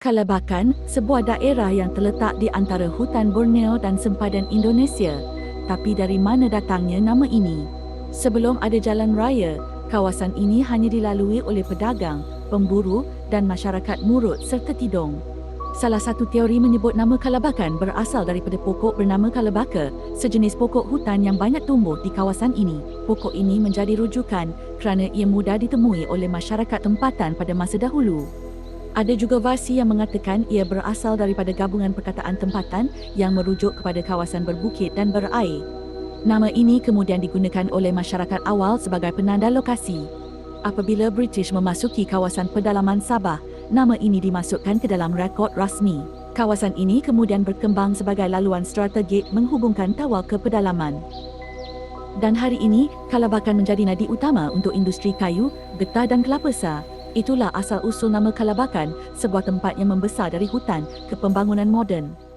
Kalabakan, sebuah daerah yang terletak di antara hutan Borneo dan sempadan Indonesia. Tapi dari mana datangnya nama ini? Sebelum ada jalan raya, kawasan ini hanya dilalui oleh pedagang, pemburu dan masyarakat Murut serta Tidong. Salah satu teori menyebut nama Kalabakan berasal daripada pokok bernama Kalabaka, sejenis pokok hutan yang banyak tumbuh di kawasan ini. Pokok ini menjadi rujukan kerana ia mudah ditemui oleh masyarakat tempatan pada masa dahulu. Ada juga versi yang mengatakan ia berasal daripada gabungan perkataan tempatan yang merujuk kepada kawasan berbukit dan berair. Nama ini kemudian digunakan oleh masyarakat awal sebagai penanda lokasi. Apabila British memasuki kawasan pedalaman Sabah, nama ini dimasukkan ke dalam rekod rasmi. Kawasan ini kemudian berkembang sebagai laluan strategik menghubungkan Tawau ke pedalaman. Dan hari ini, Kalabakan menjadi nadi utama untuk industri kayu, getah dan kelapa sar. Itulah asal usul nama Kalabakan, sebuah tempat yang membesar dari hutan ke pembangunan moden.